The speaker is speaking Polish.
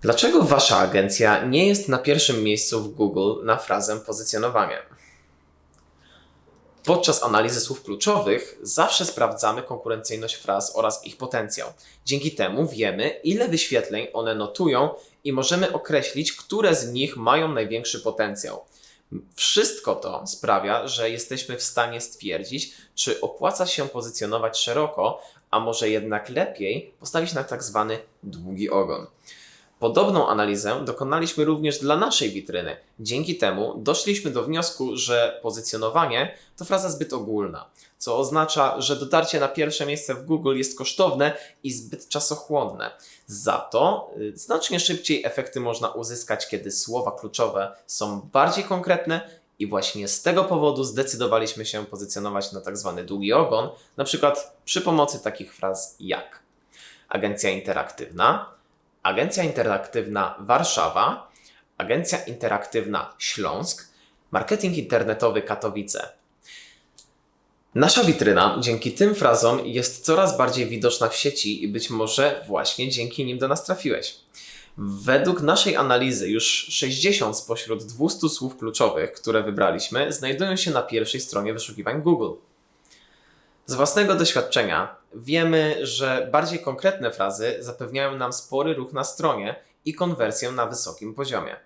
Dlaczego wasza agencja nie jest na pierwszym miejscu w Google na frazę pozycjonowanie? Podczas analizy słów kluczowych zawsze sprawdzamy konkurencyjność fraz oraz ich potencjał. Dzięki temu wiemy, ile wyświetleń one notują i możemy określić, które z nich mają największy potencjał. Wszystko to sprawia, że jesteśmy w stanie stwierdzić, czy opłaca się pozycjonować szeroko, a może jednak lepiej postawić na tak zwany długi ogon. Podobną analizę dokonaliśmy również dla naszej witryny. Dzięki temu doszliśmy do wniosku, że pozycjonowanie to fraza zbyt ogólna, co oznacza, że dotarcie na pierwsze miejsce w Google jest kosztowne i zbyt czasochłonne. Za to y, znacznie szybciej efekty można uzyskać, kiedy słowa kluczowe są bardziej konkretne i właśnie z tego powodu zdecydowaliśmy się pozycjonować na tak zwany długi ogon, na przykład przy pomocy takich fraz jak agencja interaktywna, Agencja Interaktywna Warszawa, Agencja Interaktywna Śląsk, Marketing Internetowy Katowice. Nasza witryna dzięki tym frazom jest coraz bardziej widoczna w sieci i być może właśnie dzięki nim do nas trafiłeś. Według naszej analizy już 60 spośród 200 słów kluczowych, które wybraliśmy, znajdują się na pierwszej stronie wyszukiwań Google. Z własnego doświadczenia wiemy, że bardziej konkretne frazy zapewniają nam spory ruch na stronie i konwersję na wysokim poziomie.